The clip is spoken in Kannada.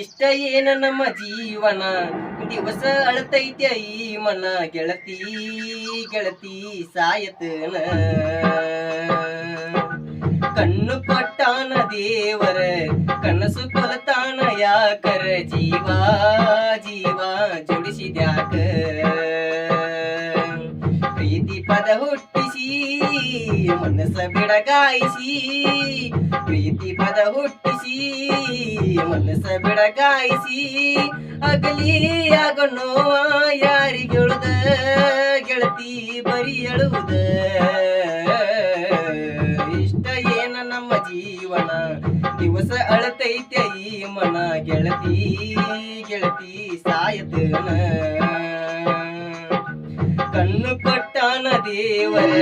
ಇಷ್ಟ ಏನ ನಮ್ಮ ಜೀವನ? ದಿವಸ ಅಳತೈತ್ಯ ಈ ಮನ ಗೆಳತಿ ಗೆಳತಿ ಸಾಯತನ. ಕಣ್ಣು ಕೊಟ್ಟಾನ ದೇವರ, ಕನಸು ಕೊಲತಾನ ಯಾಕರ? ಜೀವ ಜೀವ ಜೋಡಿಸಿದ್ಯಾಕ? ಪ್ರೀತಿ ಪದ ಹುಟ್ಟಿಸಿ, ಮನಸ್ಸ ಬಿಡಗಾಯಿಸಿ, ಪ್ರೀತಿ ಪದ ಹುಟ್ಟಿಸಿ ಮನಸ್ಸ ಬಿಡಗಾಯಿಸಿ ಅಗಲಿ ಆಗನೋ ಯಾರಿಗೆಳುದ, ಗೆಳತಿ ಬರಿ ಎಳುವುದ ಇಷ್ಟ ಏನ ನಮ್ಮ ಜೀವನ, ದಿವಸ ಅಳತೈತೆ ಈ ಮನ, ಗೆಳತಿ ಗೆಳತಿ ಸಾಯತನ. ಕಣ್ಣು ಕೊಟ್ಟಾನ ದೇವರ